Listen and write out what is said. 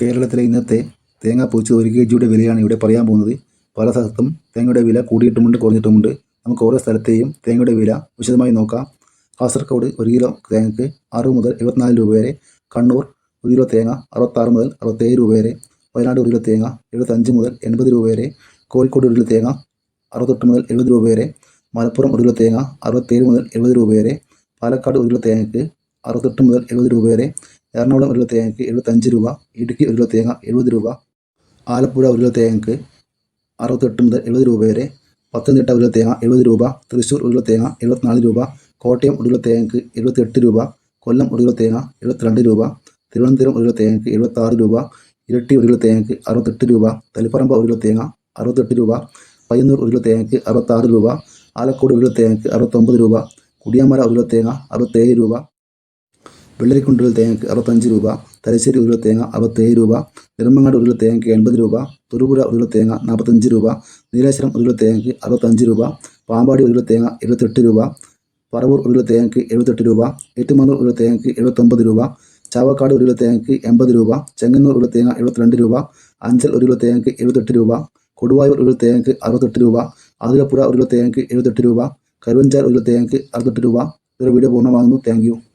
കേരളത്തിലെ ഇന്നത്തെ തേങ്ങ പൊതിച്ചത് ഒരു കെ ജിയുടെ വിലയാണ് ഇവിടെ പറയാൻ പോകുന്നത്. പല സ്ഥലത്തും തേങ്ങയുടെ വില കൂടിയിട്ടുമുണ്ട് കുറഞ്ഞിട്ടുമുണ്ട്. നമുക്ക് ഓരോ സ്ഥലത്തെയും തേങ്ങയുടെ വില വിശദമായി നോക്കാം. കാസർഗോഡ് ഒരു കിലോ തേങ്ങയ്ക്ക് ആറ് മുതൽ എഴുപത്തിനാല് രൂപ വരെ. കണ്ണൂർ ഒരു കിലോ തേങ്ങ അറുപത്താറ് മുതൽ അറുപത്തേഴ് രൂപ വരെ. വയനാട് ഒരു കിലോ തേങ്ങ എഴുപത്തഞ്ച് മുതൽ എൺപത് രൂപ വരെ. കോഴിക്കോട് ഒരു കിലോ തേങ്ങ അറുപത്തെട്ട് മുതൽ എഴുപത് രൂപ വരെ. മലപ്പുറം ഒരു കിലോ തേങ്ങ അറുപത്തേഴ് മുതൽ എഴുപത് രൂപ വരെ. പാലക്കാട് ഒരു കിലോ തേങ്ങയ്ക്ക് അറുപത്തെട്ട് മുതൽ എഴുപത് രൂപ വരെ. എറണാകുളം ഒരു കിലോ തേങ്ങയ്ക്ക് എഴുപത്തഞ്ച് രൂപ ഇടുക്കി ഒരു കിലോ തേങ്ങ എഴുപത് രൂപ ആലപ്പുഴ ഒരു കിലോ തേങ്ങയ്ക്ക് അറുപത്തെട്ട് മുതൽ എഴുപത് രൂപ വരെ പത്തനംതിട്ട ഒരു കിലോ തേങ്ങ എഴുപത് രൂപ തൃശ്ശൂർ ഒരു കിലോ തേങ്ങ എഴുപത്തിനാല് രൂപ കോട്ടയം ഒരു കിലോ തേങ്ങയ്ക്ക് എഴുപത്തെട്ട് രൂപ കൊല്ലം ഒരു കിലോ തേങ്ങ എഴുപത്തിരണ്ട് രൂപ തിരുവനന്തപുരം ഒരു കിലോ തേങ്ങയ്ക്ക് എഴുപത്താറ് രൂപ ഇരട്ടി ഒരു കിലോ തേങ്ങയ്ക്ക് അറുപത്തെട്ട് രൂപ തളിപ്പറമ്പ് ഒരു കിലോ തേങ്ങ അറുപത്തെട്ട് രൂപ പയ്യന്നൂർ ഒരു കിലോ തേങ്ങയ്ക്ക് അറുപത്താറ് രൂപ ആലക്കോട് ഒരു കിലോ തേങ്ങയ്ക്ക് അറുപത്തൊമ്പത് രൂപ കുടിയാമല ഒരു കിലോ തേങ്ങ അറുപത്തേഴ് രൂപ വെള്ളരിക്കുണ്ട് ഒരു തേങ്ങയ്ക്ക് അറുപത്തഞ്ച് രൂപ തലശ്ശേരി ഒരു തേങ്ങ അറുപത്തേഴ് രൂപ നിർമ്മങ്ങാട് കിലോ തേങ്ങയ്ക്ക് എൺപത് രൂപ തൊടുപുഴ ഒരു തേങ്ങ നാൽപ്പത്തഞ്ച് രൂപ നീലേശ്വരം കിലോ തേങ്ങയ്ക്ക് അറുപത്തഞ്ച് രൂപ പാമ്പാടി ഒരു തേങ്ങ എഴുപത്തെട്ട് രൂപ പറവൂർ കിലോ തേങ്ങയ്ക്ക് എഴുപത്തെട്ട് രൂപ ഏറ്റുമാനൂർ കിലോ തേങ്ങയ്ക്ക് എഴുപത്തൊമ്പത് രൂപ ചാവക്കാട് കിലോ തേങ്ങയ്ക്ക് എൺപത് രൂപ ചെങ്ങന്നൂർ ഒരു തേങ്ങ എഴുപത്തിരണ്ട് രൂപ അഞ്ചൽ കിലോ തേങ്ങയ്ക്ക് എഴുപത്തെട്ട് രൂപ കൊടുവായൂർ കിലോ തേങ്ങയ്ക്ക് അറുപത്തെട്ട് രൂപ ആതിരപ്പുഴ കിലോ തേങ്ങയ്ക്ക് എഴുപത്തെട്ട് രൂപ കരുവഞ്ചാൽ ഒരു കിലോ തേങ്ങയ്ക്ക് അറുപത്തെട്ട് രൂപ. ഇതൊരു വീഡിയോ പൂർണമാകുന്നു. താങ്ക്